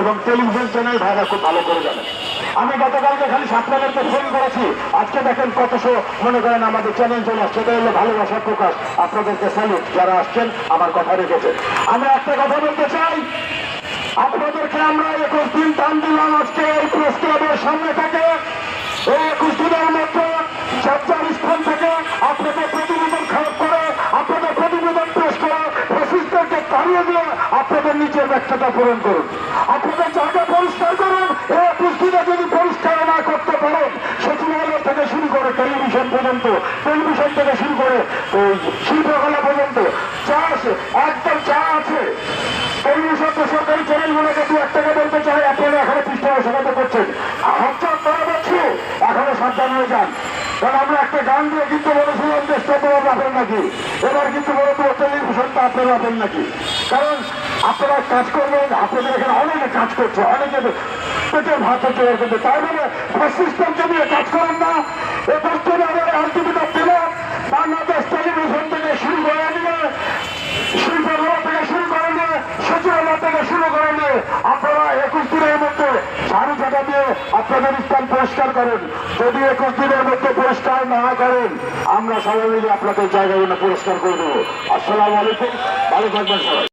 এবং television channel ভাইরা খুব ভালো করে জানেন। আমি গতকালকে খালি ফোন করেছি। আজকে দেখেন মনে করেন আমাদের চ্যানেল চলে আসছে। এটা হলো ভালোবাসার প্রকাশ। আপনাদেরকে স্যালুট যারা আসছেন, আমার কথা রেখেছে। আমি একটা কথা বলতে চাই। আপনাদেরকে আমরা একুশ দিন টান দিলাম আজকে এই সামনে থেকে। এই একুশ দিনের মধ্যে আপনাদের নিজের ব্যর্থতা পূরণ করুন। আপনাদের জায়গা পরিষ্কার করুন এই দিনে যদি পরিষ্কার না করতে পারেন, সচিবালয় থেকে শুরু করে টেলিভিশন পর্যন্ত, টেলিভিশন থেকে শুরু করে ওই শিল্পকলা পর্যন্ত, যা আছে, একদম যা আছে, টেলিভিশন বেসরকারি চ্যানেলগুলোকে দু এক টাকা বলতে চাই আপনারা এখনও পৃষ্ঠ সমাধান করছেন। হচ্ছে করা যাচ্ছে এখনও সাবধান হয়ে যান। কারণ আমরা একটা গান দিয়ে কিন্তু বলেছিলাম স্টেপের পাবেন নাকি? এবার কিন্তু বলে দেবো টেলিভিশনটা আপনারা নাকি? কারণ আপনারা কাজ করবেন, আপনাদের এখানে অনেকে কাজ করছে, অনেকে পেটের ভাত এর কিন্তু তাই বলে সিস্টেমকে নিয়ে কাজ করেন না। এ বস্তুটা আমাদের আলটিমেটাম দিলাম বাংলাদেশ টেলিভিশন থেকে শুরু করে নিয়ে শিল্পকলা থেকে শুরু করে নিয়ে সচিবালয় থেকে শুরু করে নিয়ে আপনারা একুশ দিনের মধ্যে ঝাড়ু ঝাঁটা দিয়ে আপনাদের স্থান পরিষ্কার করেন। যদি একুশ দিনের মধ্যে পরিষ্কার না করেন, আমরা সবাই মিলে আপনাদের জায়গাগুলো পরিষ্কার করে দেবো। আসসালামু আলাইকুম। ভালো থাকবেন সবাই।